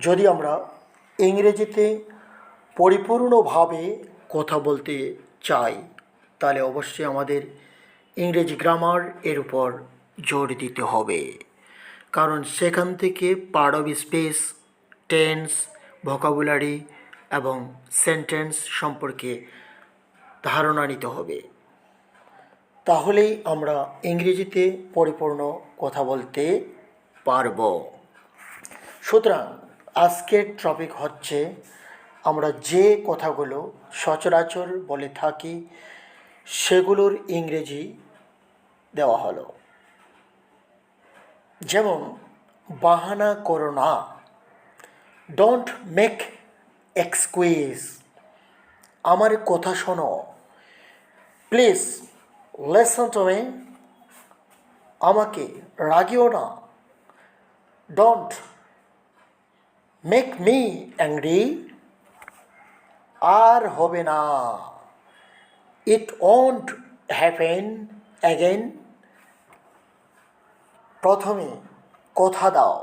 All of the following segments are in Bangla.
যদি আমরা ইংরেজিতে পরিপূর্ণভাবে কথা বলতে চাই, তাহলে অবশ্যই আমাদের ইংরেজি গ্রামার এর উপর জোর দিতে হবে। কারণ সেখান থেকে part of speech tense vocabulary এবং সেন্টেন্স সম্পর্কে ধারণা নিতে হবে। তাহলেই আমরা ইংরেজিতে পরিপূর্ণ কথা বলতে পারব। সুতরাং আজকের টপিক হচ্ছে আমরা যে কথাগুলো সচরাচর বলে থাকি, সেগুলোর ইংরেজি দেওয়া হলো। যেমন, বাহানা করো না ডোন্ট মেক এক্সকুইজ আমার কথা শোনো প্লিজ লেসন টু আমাকে রাগিও না ডোন্ট মেক মি অ্যাংরি আর হবে না। ইট ওন্ট হ্যাপেন অ্যাগেন প্রথমে কথা দাও।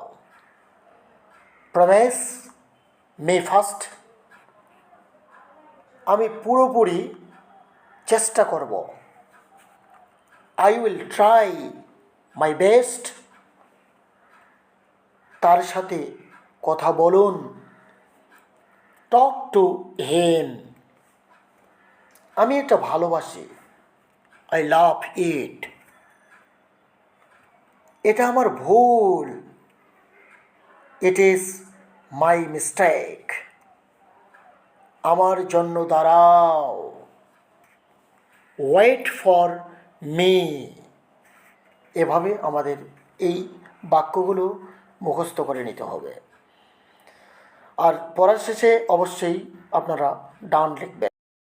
প্রমেস মে ফার্স্ট আমি পুরোপুরি চেষ্টা করব। I will try my best তার সাথে কথা বলুন। টক টু হেম আমি এটা ভালোবাসি। আই লাভ ইট এটা আমার ভুল। ইট ইজ মাই মিস্টেক আমার জন্য দাঁড়াও। ওয়েট ফর মি এভাবে আমাদের এই বাক্যগুলো মুখস্থ করে নিতে হবে। আর পড়ার শেষে অবশ্যই আপনারা ডান লিখবেন।